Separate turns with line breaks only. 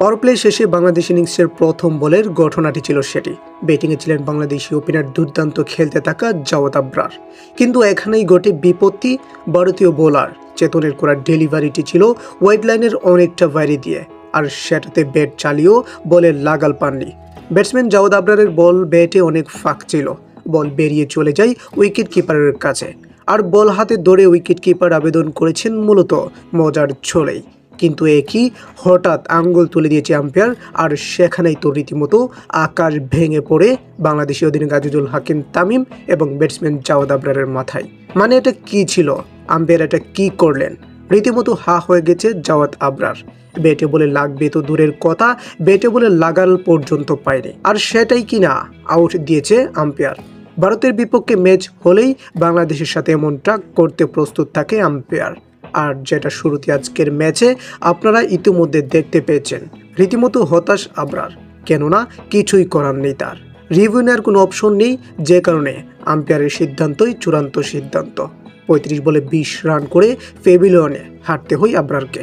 Power play শেষে বাংলাদেশ ইনিংসের প্রথম বলের ঘটনাটি ছিল সেটি। ব্যাটিংয়ে ছিলেন বাংলাদেশি ওপেনার দুর্দান্ত খেলতে থাকা জাওয়াত আবরার। কিন্তু এখানেই ঘটে বিপত্তি, ভারতীয় বোলার। চেতনের করা ডেলিভারিটি ছিল ওয়াইড লাইনের অনেকটা বাইরে দিয়ে, আর সেটাতে ব্যাট চালিয়েও বলে লাগাল পাননি। ব্যাটসম্যান জাওয়াদ আবরারের বল ব্যাটে অনেক ফাঁক ছিল। বল বেরিয়ে চলে যায় উইকেট কিপারের কাছে। আর বল হাতে ধরে উইকেট কিপার আবেদন করেছেন মূলত মজার ছলেই। কিন্তু একই হঠাৎ আঙ্গুল তুলে দিয়েছে আম্পায়ার আর সেখানেই তো রীতিমতো আকাশ ভেঙে পড়ে বাংলাদেশি অধিনায়ক আজিজুল হাকিম তামিম এবং ব্যাটসম্যান জাওয়াদ আবরারের মাথায়। মানে এটা কি ছিল? আম্পায়ার এটা কি করলেন? রীতিমতো হা হয়ে গেছে জাওয়াত আবরার। বেটে বলে লাগবে তো দূরের কথা বেটে বলে লাগাল পর্যন্ত পায়নি। আর সেটাই কিনা আউট দিয়েছে আম্পায়ার। ভারতের বিপক্ষে ম্যাচ হলেই বাংলাদেশের সাথে এমনটা করতে প্রস্তুত থাকে আম্পায়ার। আর যেটা শুরুতে আজকের ম্যাচে আপনারা ইতিমধ্যে দেখতে পেয়েছেন। রীতিমতো হতাশ আবরার, কেননা কিছুই করার নেই তার। রিভিউ নেওয়ার কোনো অপশন নেই, যে কারণে আম্পায়ারের সিদ্ধান্তই চূড়ান্ত সিদ্ধান্ত। পঁয়ত্রিশ বলে বিশ রান করে ফেবিলিয়নে হাঁটতে হই আবরারকে।